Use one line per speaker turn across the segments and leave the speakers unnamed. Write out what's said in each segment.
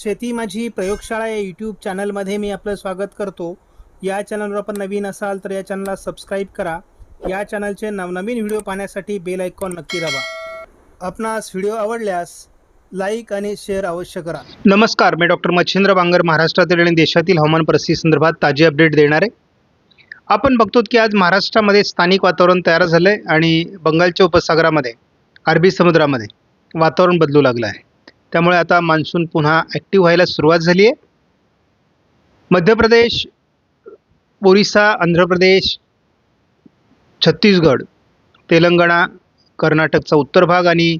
शेती माझी प्रयोगशाळा या यूट्यूब चॅनलमध्ये मी आपलं स्वागत करतो. या चॅनलवर आपण नवीन असाल तर या चॅनलला सबस्क्राईब करा. या चॅनलचे नवनवीन व्हिडिओ पाहण्यासाठी बेल आयकॉन नक्की दाबा. आपणास व्हिडिओ आवडल्यास लाईक आणि शेअर अवश्य करा. नमस्कार मी डॉक्टर मच्छिंद्र बांगर महाराष्ट्रातील आणि देशातील हवामान परिस्थिती संदर्भात ताजी अपडेट देणार आहे. आपण बघतो की आज महाराष्ट्रामध्ये स्थानिक वातावरण तयार झालं आहे आणि बंगालच्या उपसागरामध्ये अरबी समुद्रामध्ये वातावरण बदलू लागलं आहे. त्यामुळे आता मान्सून पुन्हा ॲक्टिव्ह व्हायला सुरुवात झाली आहे. मध्य प्रदेश ओरिसा आंध्र प्रदेश छत्तीसगड तेलंगणा कर्नाटकचा उत्तर भाग आणि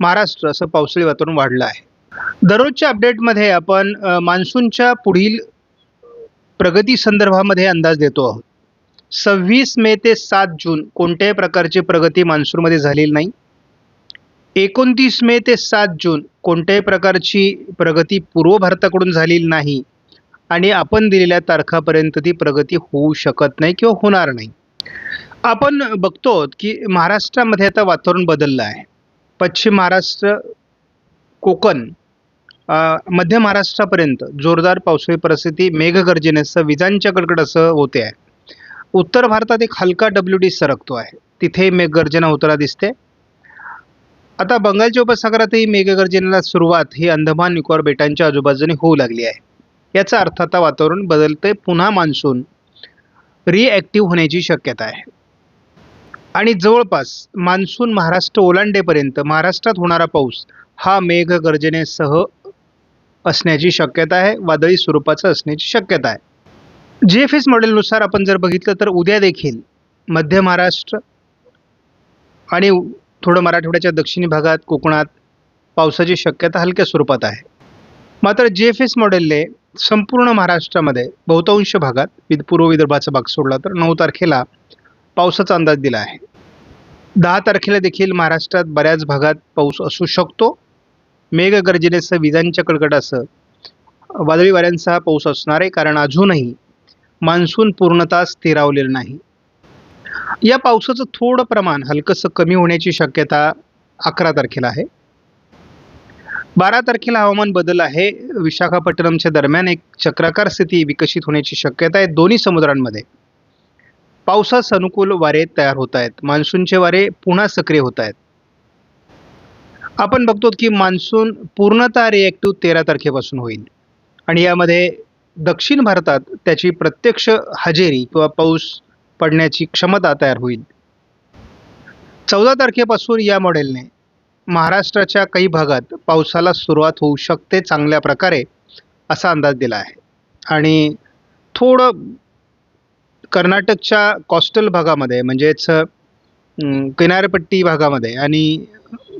महाराष्ट्र असं पावसाळी वातावरण वाढलं आहे. दररोजच्या अपडेटमध्ये आपण मान्सूनच्या पुढील प्रगती संदर्भामध्ये अंदाज देतो आहोत. सव्वीस मे ते सात जून कोणत्याही प्रकारची प्रगती मान्सूनमध्ये झालेली नाही. एकोणतीस मे ते सात जून कोणत्याही प्रकारची प्रगती पूर्व भारताकडून झालेली नाही आणि आपण दिलेल्या तारखापर्यंत ती प्रगती होऊ शकत नाही किंवा होणार नाही. आपण बघतो की महाराष्ट्रामध्ये आता वातावरण बदललं आहे. पश्चिम महाराष्ट्र कोकण मध्य महाराष्ट्रापर्यंत जोरदार पावसाळी परिस्थिती मेघगर्जनेसह विजांच्या कडकडासह होते आहे. उत्तर भारतात एक हलका डब्ल्यू डी सरकतो आहे. तिथे मेघगर्जना होताना दिसते. आता बंगालच्या उपसागरातही मेघगर्जनेला सुरुवात ही अंदमान निकोबार बेटांच्या आजूबाजूने होऊ लागली आहे. याचा अर्थ आता वातावरण बदलते पुन्हा मान्सून रिॲक्टिव्ह होण्याची शक्यता आहे. आणि जवळपास मान्सून महाराष्ट्र ओलांडेपर्यंत महाराष्ट्रात होणारा पाऊस हा मेघगर्जनेसह असण्याची शक्यता आहे वादळी स्वरूपाचं असण्याची शक्यता आहे. जी एफ एस मॉडेलनुसार आपण जर बघितलं तर उद्या देखील मध्य महाराष्ट्र आणि थोडं मराठवाड्याच्या दक्षिणी भागात कोकणात पावसाची शक्यता हलक्या स्वरूपात आहे. मात्र जे एफ एस मॉडेलने संपूर्ण महाराष्ट्रामध्ये बहुतांश भागात विद पूर्व विदर्भाचा भाग सोडला तर नऊ तारखेला पावसाचा अंदाज दिला आहे. दहा तारखेला देखील महाराष्ट्रात बऱ्याच भागात पाऊस असू शकतो. मेघगर्जनेसह विजांच्या कडकडासह वादळी वाऱ्यांसह पाऊस असणार आहे कारण अजूनही मान्सून पूर्णतः स्थिरावलेलं नाही. या पावसाचं थोडं प्रमाण हलकंसं कमी होण्याची शक्यता अकरा तारखेला आहे. बारा तारखेला हवामान बदल आहे. विशाखापट्टणमच्या दरम्यान एक चक्राकार स्थिती विकसित होण्याची शक्यता आहे दोन्ही समुद्रांमध्ये. पावसास अनुकूल वारे तयार होत आहेत. मान्सूनचे वारे पुन्हा सक्रिय होत आहेत. आपण बघतो की मान्सून पूर्णतः रिॲक्टिव्ह तेरा तारखेपासून होईल. आणि यामध्ये दक्षिण भारतात त्याची प्रत्यक्ष हजेरी किंवा पाऊस पडण्याची क्षमता तयार होईल. चौदा तारखेपासून या मॉडेलने महाराष्ट्राच्या काही भागात पावसाला सुरुवात होऊ शकते चांगल्या प्रकारे असा अंदाज दिला आहे. आणि थोडं कर्नाटकच्या कॉस्टल भागामध्ये म्हणजेच किनारपट्टी भागामध्ये आणि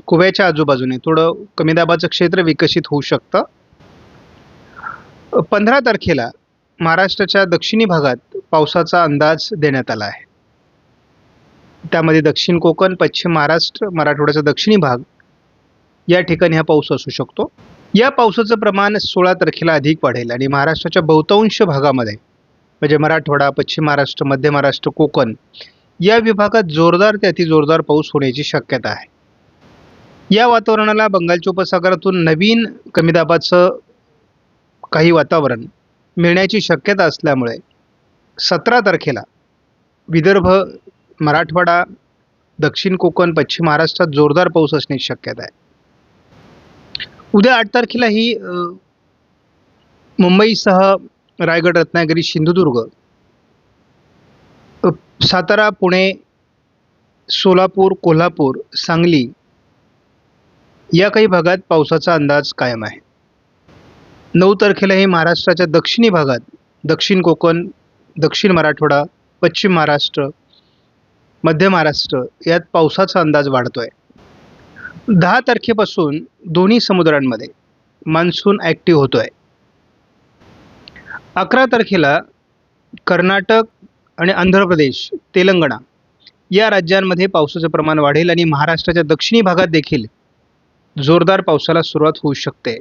कुव्याच्या आजूबाजूने थोडं कमी दाबाचं क्षेत्र विकसित होऊ शकतं. पंधरा तारखेला महाराष्ट्राच्या दक्षिणी भागात पावसाचा अंदाज देण्यात आला आहे. त्यामध्ये दक्षिण कोकण पश्चिम महाराष्ट्र मराठवाड्याचा दक्षिणी भाग या ठिकाणी हा पाऊस असू शकतो. या पावसाचं प्रमाण सोळा तारखेला अधिक वाढेल आणि महाराष्ट्राच्या बहुतांश भागामध्ये म्हणजे मराठवाडा पश्चिम महाराष्ट्र मध्य महाराष्ट्र कोकण या विभागात जोरदार ते अतिजोरदार पाऊस होण्याची शक्यता आहे. या वातावरणाला बंगालच्या उपसागरातून नवीन कमी दाबाचं काही वातावरण मिळण्याची शक्यता असल्यामुळे सतरा तारखेला विदर्भ मराठवाडा दक्षिण कोकण पश्चिम महाराष्ट्रात जोरदार पाऊस असण्याची शक्यता आहे. उद्या आठ तारखेला ही मुंबईसह रायगड रत्नागिरी सिंधुदुर्ग सातारा पुणे सोलापूर कोल्हापूर सांगली या काही भागात पावसाचा अंदाज कायम आहे. नऊ तारखेला हे महाराष्ट्राच्या दक्षिणी भागात दक्षिण कोकण दक्षिण मराठवाडा पश्चिम महाराष्ट्र मध्य महाराष्ट्र यात पावसाचा अंदाज वाढतो आहे दहा तारखेपासून दोन्ही समुद्रांमध्ये मान्सून ॲक्टिव्ह होतो आहे अकरा तारखेला कर्नाटक आणि आंध्र प्रदेश तेलंगणा या राज्यांमध्ये पावसाचं प्रमाण वाढेल आणि महाराष्ट्राच्या दक्षिणी भागात देखील जोरदार पावसाला सुरुवात होऊ शकते.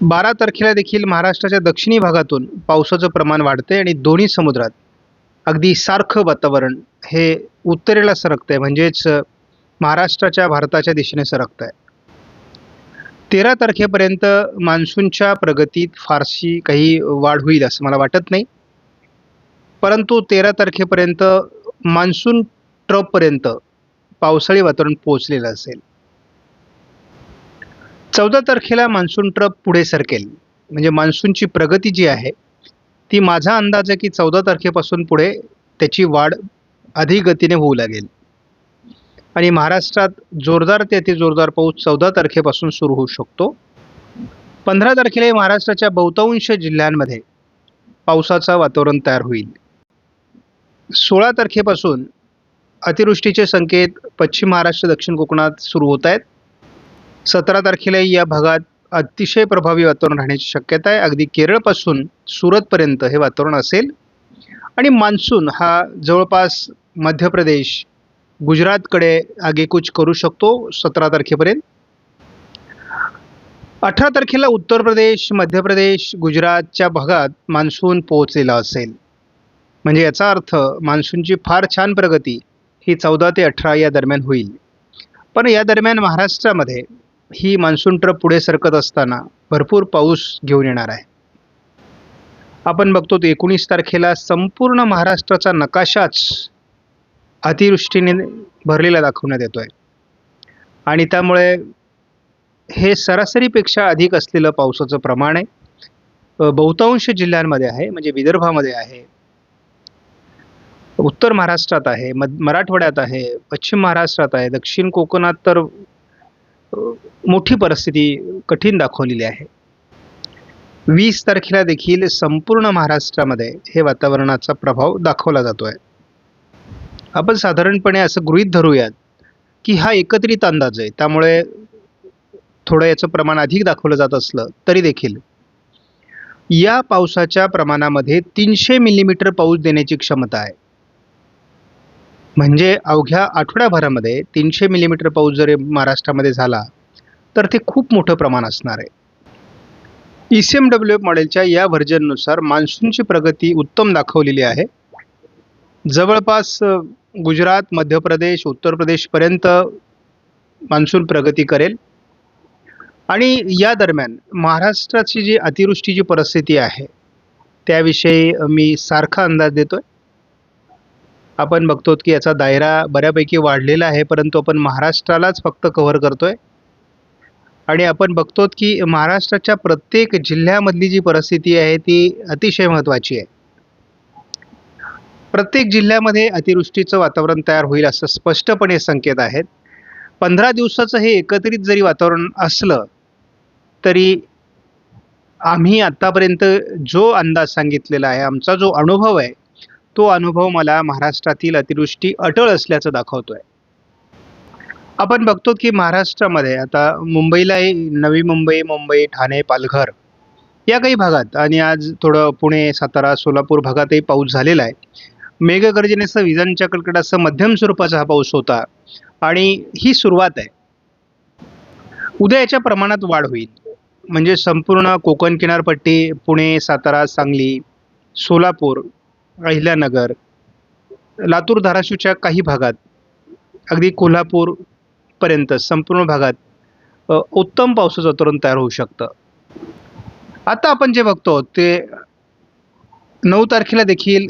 बारा तारखेला देखील महाराष्ट्राच्या दक्षिणी भागातून पावसाचं प्रमाण वाढते आणि दोन्ही समुद्रात अगदी सारखं वातावरण हे उत्तरेला सरकतं आहे म्हणजेच महाराष्ट्राच्या भारताच्या दिशेने सरकत आहे तेरा तारखेपर्यंत मान्सूनच्या प्रगतीत फारशी काही वाढ होईल असं मला वाटत नाही. परंतु तेरा तारखेपर्यंत मान्सून ट्रपपर्यंत पावसाळी वातावरण पोहोचलेलं असेल. चौदा तारखेला मान्सून ट्रप पुढे सरकेल. म्हणजे मान्सूनची प्रगती जी आहे ती माझा अंदाज आहे की चौदा तारखेपासून पुढे त्याची वाढ अधिक गतीने होऊ लागेल. आणि महाराष्ट्रात जोरदार ते अति जोरदार पाऊस चौदा तारखेपासून सुरू होऊ शकतो. पंधरा तारखेला महाराष्ट्राच्या बहुतांश जिल्ह्यांमध्ये पावसाचं वातावरण तयार होईल. सोळा तारखेपासून अतिवृष्टीचे संकेत पश्चिम महाराष्ट्र दक्षिण कोकणात सुरू होत आहेत. सतरा तारखेला या भागात अतिशय प्रभावी वातावरण राहण्याची शक्यता आहे. अगदी केरळपासून सुरतपर्यंत हे वातावरण असेल. आणि मान्सून हा जवळपास मध्य प्रदेश गुजरातकडे आगेकूच करू शकतो सतरा तारखेपर्यंत. अठरा तारखेला उत्तर प्रदेश मध्य प्रदेश गुजरातच्या भागात मान्सून पोहोचलेला असेल. म्हणजे याचा अर्थ मान्सूनची फार छान प्रगती ही चौदा ते अठरा या दरम्यान होईल. पण या दरम्यान महाराष्ट्रामध्ये ही मान्सून ट्रप पुढे सरकत असताना भरपूर पाऊस घेऊन येणार आहे. आपण बघतो एकोणीस तारखेला संपूर्ण महाराष्ट्राचा नकाशाच अतिवृष्टीने भरलेला दाखवण्यात येतोय. आणि त्यामुळे हे सरासरीपेक्षा अधिक असलेलं पावसाचं प्रमाण आहे. बहुतांश जिल्ह्यांमध्ये आहे म्हणजे विदर्भामध्ये आहे. उत्तर महाराष्ट्रात आहे मध मराठवाड्यात आहे पश्चिम महाराष्ट्रात आहे दक्षिण कोकणात तर मोठी परिस्थिती कठीण दाखवलेली आहे. वीस तारखेला देखील संपूर्ण महाराष्ट्रामध्ये हे वातावरणाचा प्रभाव दाखवला जातो आहे आपण साधारणपणे असं गृहीत धरूयात की हा एकत्रित अंदाज आहे. त्यामुळे थोडं याचं प्रमाण अधिक दाखवलं जात असलं तरी देखील. या पावसाच्या प्रमाणामध्ये तीनशे मिलीमीटर पाऊस देण्याची क्षमता आहे. म्हणजे अवघ्या आठवड्याभरामध्ये तीनशे मिलीमीटर पाऊस जर महाराष्ट्रामध्ये झाला तर ते खूप मोठं प्रमाण असणार आहे. E C M W F मॉडेलच्या या व्हर्जननुसार मान्सूनची प्रगती उत्तम दाखवलेली आहे. जवळपास गुजरात मध्य प्रदेश उत्तर प्रदेशपर्यंत मान्सून प्रगती करेल. आणि या दरम्यान महाराष्ट्राची जी अतिवृष्टीची परिस्थिती आहे त्याविषयी मी सारखा अंदाज देतोय. आपण बघतो की याचा दायरा बऱ्यापैकी वाढलेला आहे परंतु आपण महाराष्ट्रालाच फक्त कव्हर करतो आहे आणि आपण बघतो की महाराष्ट्राच्या प्रत्येक जिल्ह्यामधली जी परिस्थिती आहे ती अतिशय महत्त्वाची आहे. प्रत्येक जिल्ह्यामध्ये अतिवृष्टीचं वातावरण तयार होईल असं स्पष्टपणे संकेत आहेत. पंधरा दिवसाचं हे एकत्रित जरी वातावरण असलं तरी आम्ही आत्तापर्यंत जो अंदाज सांगितलेला आहे आमचा जो अनुभव आहे तो अनुभव मला महाराष्ट्रातील अतिवृष्टी अटळ असल्याचं दाखवतोय. आपण बघतो की महाराष्ट्रामध्ये आता मुंबईलाही नवी मुंबई मुंबई ठाणे पालघर या काही भागात आणि आज थोडं पुणे सातारा सोलापूर भागातही पाऊस झालेला आहे. मेघगर्जनेसह विजांच्या कडकडासह मध्यम स्वरूपाचा हा पाऊस होता आणि ही सुरुवात आहे. उद्या याच्या प्रमाणात वाढ होईल. म्हणजे संपूर्ण कोकण किनारपट्टी पुणे सातारा सांगली सोलापूर अहिल्यानगर लातूर धाराशिवच्या काही भागात अगदी कोल्हापूरपर्यंत संपूर्ण भागात उत्तम पावसाचं वातावरण तयार होऊ शकतं. आता आपण जे बघतो ते नऊ तारखेला देखील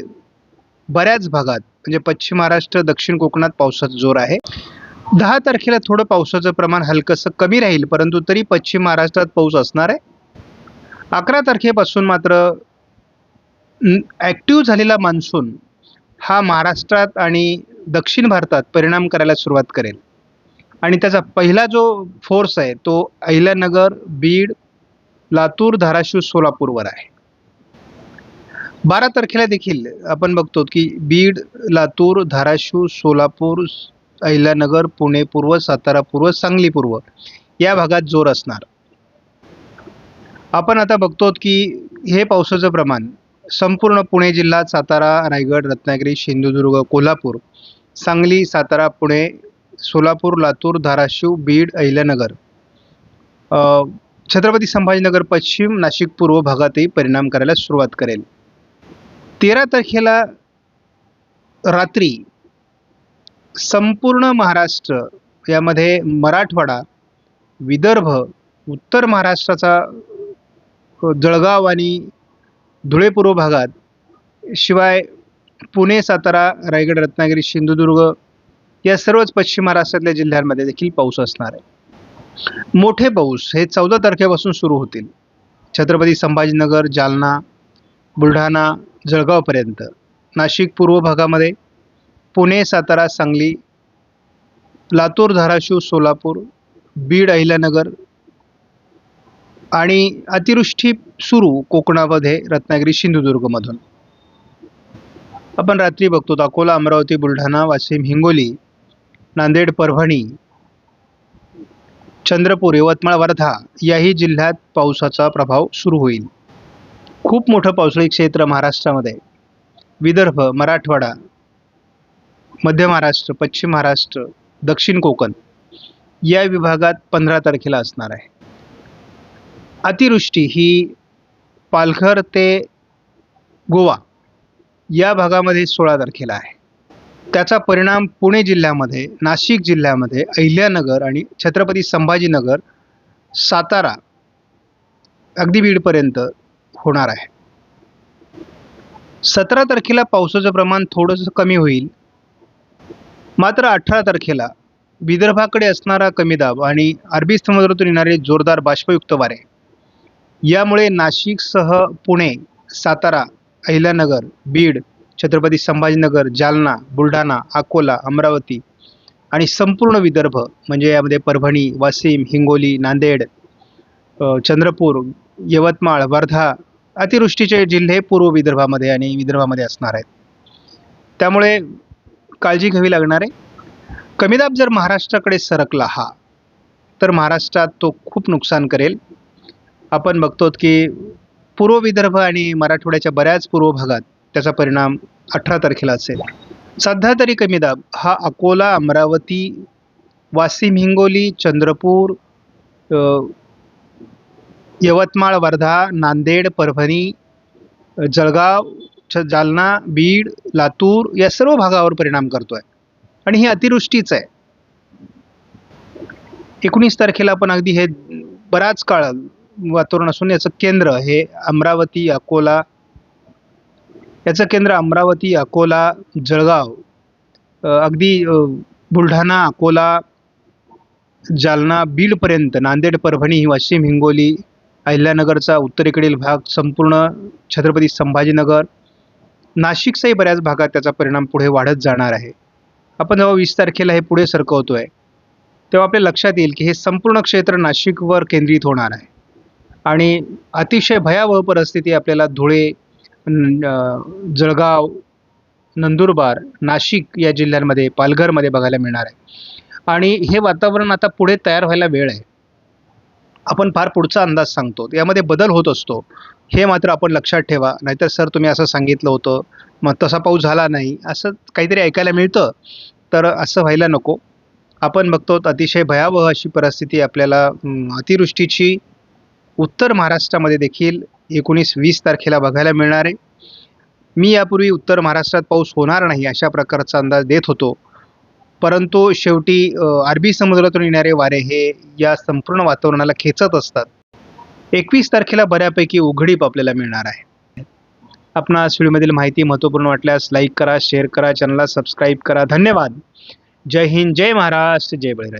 बऱ्याच भागात म्हणजे पश्चिम महाराष्ट्र दक्षिण कोकणात पावसाचा जोर आहे. दहा तारखेला थोडं पावसाचं प्रमाण हलकंसं कमी राहील परंतु तरी पश्चिम महाराष्ट्रात पाऊस असणार आहे. अकरा तारखेपासून मात्र ॲक्टिव्ह झालेला मान्सून हा महाराष्ट्रात आणि दक्षिण भारतात परिणाम करायला सुरुवात करेल. आणि त्याचा पहिला जो फोर्स आहे तो अहिल्यानगर बीड लातूर धाराशिव सोलापूरवर आहे. बारा तारखेला देखील आपण बघतो की बीड लातूर धाराशिव सोलापूर अहिल्यानगर पुणे पूर्व सातारा पूर्व सांगली पूर्व या भागात जोर असणार. आपण आता बघतो की हे पावसाचं प्रमाण संपूर्ण पुणे जिल्हा सातारा रायगड रत्नागिरी सिंधुदुर्ग कोल्हापूर सांगली सातारा पुणे सोलापूर लातूर धाराशिव बीड अहिल्यानगर. छत्रपती संभाजीनगर पश्चिम नाशिक पूर्व भागातही परिणाम करायला सुरुवात करेल. तेरा तारखेला रात्री संपूर्ण महाराष्ट्र यामध्ये मराठवाडा विदर्भ उत्तर महाराष्ट्राचा जळगाव आणि धुळे पूर्व भागात शिवाय पुणे सातारा रायगड रत्नागिरी सिंधुदुर्ग या सर्वच पश्चिम महाराष्ट्रातल्या जिल्ह्यांमध्ये देखील पाऊस असणार आहे. मोठे पाऊस हे चौदा तारखेपासून सुरू होतील. छत्रपती संभाजीनगर जालना बुलढाणा जळगावपर्यंत. नाशिक पूर्व भागामध्ये पुणे सातारा सांगली लातूर धाराशिव सोलापूर बीड अहिल्यानगर आणि अतिवृष्टी सुरू कोकणामध्ये रत्नागिरी सिंधुदुर्गमधून. आपण रात्री बघतो अकोला अमरावती बुलढाणा वाशिम हिंगोली नांदेड परभणी चंद्रपूर यवतमाळ वर्धा याही जिल्ह्यात पावसाचा प्रभाव सुरू होईल. खूप मोठं पावसाळी क्षेत्र महाराष्ट्रामध्ये. विदर्भ मराठवाडा मध्य महाराष्ट्र पश्चिम महाराष्ट्र दक्षिण कोकण या विभागात पंधरा तारखेला असणार आहे. अतिवृष्टी ही पालघर ते गोवा या भागामध्ये सोळा तारखेला आहे. त्याचा परिणाम पुणे जिल्ह्यामध्ये नाशिक जिल्ह्यामध्ये अहिल्यानगर आणि छत्रपती संभाजीनगर सातारा अगदी बीडपर्यंत होणार आहे. सतरा तारखेला पावसाचं प्रमाण थोडंसं कमी होईल. मात्र अठरा तारखेला विदर्भाकडे असणारा कमी दाब आणि अरबी समुद्रातून येणारे जोरदार बाष्पयुक्त वारे यामुळे नाशिकसह पुणे सातारा अहिल्यानगर बीड छत्रपती संभाजीनगर जालना बुलढाणा अकोला अमरावती आणि संपूर्ण विदर्भ म्हणजे यामध्ये परभणी वाशिम हिंगोली नांदेड चंद्रपूर यवतमाळ वर्धा अतिवृष्टीचे जिल्हे पूर्व विदर्भामध्ये आणि विदर्भामध्ये असणार आहेत. त्यामुळे काळजी घ्यावी लागणार आहे. कमीदाब जर महाराष्ट्राकडे सरकला हा तर महाराष्ट्रात तो खूप नुकसान करेल. आपण बघतो की पूर्व विदर्भ आणि मराठवाड्याच्या बऱ्याच पूर्व भागात त्याचा परिणाम अठरा तारखेला असेल. सध्या तरी कमी दाब हा अकोला अमरावती वाशिम हिंगोली चंद्रपूर यवतमाळ वर्धा नांदेड परभणी जळगाव छ जालना बीड लातूर या सर्व भागावर परिणाम करतो आहे आणि ही अतिवृष्टीच आहे. एकोणीस तारखेला आपण अगदी हे बराच काळ वातावरण असून याचं केंद्र हे अमरावती अकोला याचं केंद्र अमरावती अकोला जळगाव अगदी बुलढाणा अकोला जालना बीडपर्यंत नांदेड परभणी वाशिम हिंगोली अहिल्यानगरचा उत्तरेकडील भाग संपूर्ण छत्रपती संभाजीनगर नाशिकचाही बऱ्याच भागात त्याचा परिणाम पुढे वाढत जाणार आहे. आपण जेव्हा वीस तारखेला हे पुढे सरकवतो आहे तेव्हा आपल्या लक्षात येईल की हे संपूर्ण क्षेत्र नाशिकवर केंद्रित होणार आहे. आणि अतिशय भयावह परिस्थिती आपल्याला धुळे जळगाव नंदुरबार नाशिक या जिल्ह्यांमध्ये पालघरमध्ये बघायला मिळणार आहे. आणि हे वातावरण आता पुढे तयार व्हायला वेळ आहे. आपण फार पुढचा अंदाज सांगतो. यामध्ये बदल होत असतो. हे मात्र आपण लक्षात ठेवा. नाहीतर सर तुम्ही असं सांगितलं होतं. मग तसा पाऊस झाला नाही. असं काहीतरी ऐकायला मिळतं. तर असं व्हायला नको. आपण बघतो अतिशय भयावह अशी परिस्थिती आपल्याला अतिवृष्टीची उत्तर महाराष्ट्रामध्ये देखील एकोणीस वीस तारखेला बघायला मिळणार आहे. मी यापूर्वी उत्तर महाराष्ट्रात पाऊस होणार नाही अशा प्रकारचा अंदाज देत होतो. परंतु शेवटी अरबी समुद्रातून येणारे वारे हे या संपूर्ण वातावरणाला खेचत असतात. एकवीस तारखेला बऱ्यापैकी उघडीप आपल्याला मिळणार आहे. आपणास व्हिडिओमधील माहिती महत्त्वपूर्ण वाटल्यास लाईक करा शेअर करा चॅनलला सबस्क्राईब करा. धन्यवाद. जय हिंद जय महाराष्ट्र जय बळीराज.